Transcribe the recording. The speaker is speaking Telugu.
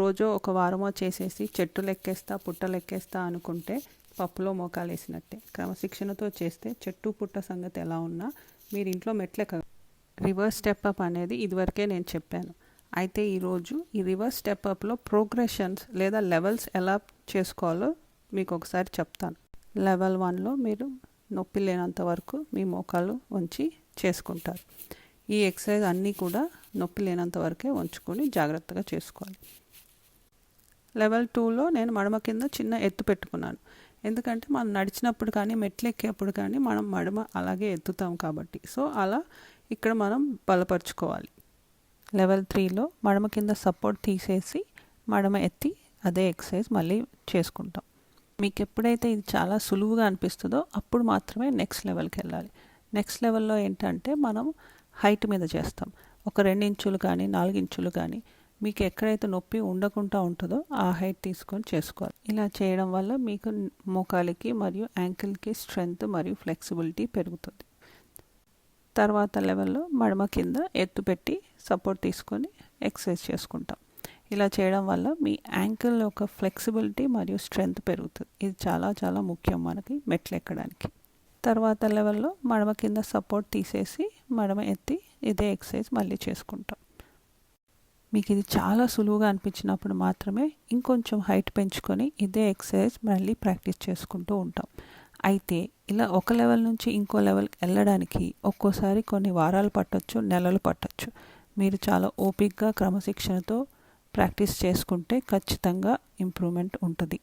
రోజు ఒక వారమో చేసేసి చెట్టు లెక్కేస్తా పుట్ట లెక్కేస్తా అనుకుంటే పప్పులో మోకాలు వేసినట్టే. క్రమశిక్షణతో చేస్తే చెట్టు పుట్ట సంగతి ఎలా ఉన్నా మీరు ఇంట్లో మెట్లెక్క రివర్స్ స్టెప్ అప్ అనేది ఇదివరకే నేను చెప్పాను. అయితే ఈరోజు ఈ రివర్స్ స్టెప్ అప్లో ప్రోగ్రెషన్స్ లేదా లెవెల్స్ ఎలా చేసుకోవాలో మీకు ఒకసారి చెప్తాను. లెవెల్ వన్లో మీరు నొప్పి లేనంత వరకు మీ మోకాలు ఉంచి చేసుకుంటారు. ఈ ఎక్సర్సైజ్ అన్నీ కూడా నొప్పి లేనంత వరకే ఉంచుకొని జాగ్రత్తగా చేసుకోవాలి. లెవెల్ టూలో నేను మడమ కింద చిన్న ఎత్తు పెట్టుకున్నాను. ఎందుకంటే మనం నడిచినప్పుడు కానీ మెట్లు ఎక్కేప్పుడు కానీ మనం మడమ అలాగే ఎత్తుతాం కాబట్టి. సో అలా ఇక్కడ మనం బలపరుచుకోవాలి. లెవెల్ త్రీలో మడమ కింద సపోర్ట్ తీసేసి మడమ ఎత్తి అదే ఎక్సర్సైజ్ మళ్ళీ చేసుకుంటాం. మీకు ఎప్పుడైతే ఇది చాలా సులువుగా అనిపిస్తుందో అప్పుడు మాత్రమే నెక్స్ట్ లెవెల్కి వెళ్ళాలి. నెక్స్ట్ లెవెల్లో ఏంటంటే మనం హైట్ మీద చేస్తాం. ఒక రెండు ఇంచులు కానీ నాలుగు ఇంచులు కానీ మీకు ఎక్కడైతే నొప్పి ఉండకుండా ఉంటుందో ఆ హైట్ తీసుకొని చేసుకోవాలి. ఇలా చేయడం వల్ల మీకు మోకాలికి మరియు యాంకిల్కి స్ట్రెంగ్త్ మరియు ఫ్లెక్సిబిలిటీ పెరుగుతుంది. తర్వాత లెవెల్లో మడమ కింద ఎత్తు పెట్టి సపోర్ట్ తీసుకొని ఎక్సర్సైజ్ చేసుకుంటాం. ఇలా చేయడం వల్ల మీ యాంకిల్ యొక్క ఫ్లెక్సిబిలిటీ మరియు స్ట్రెంగ్త్ పెరుగుతుంది. ఇది చాలా చాలా ముఖ్యం మనకి మెట్లు ఎక్కడానికి. తర్వాత లెవెల్లో మడమ కింద సపోర్ట్ తీసేసి మడమ ఎత్తి ఇదే ఎక్సర్సైజ్ మళ్ళీ చేసుకుంటాం. మీకు ఇది చాలా సులువుగా అనిపించినప్పుడు మాత్రమే ఇంకొంచెం హైట్ పెంచుకొని ఇదే ఎక్సర్సైజ్ మళ్ళీ ప్రాక్టీస్ చేసుకుంటూ ఉంటాం. అయితే ఇలా ఒక లెవెల్ నుంచి ఇంకో లెవెల్కి వెళ్ళడానికి ఒక్కోసారి కొన్ని వారాలు పట్టొచ్చు నెలలు పట్టొచ్చు. మీరు చాలా ఓపిక్గా క్రమశిక్షణతో ప్రాక్టీస్ చేసుకుంటే ఖచ్చితంగా ఇంప్రూవ్మెంట్ ఉంటుంది.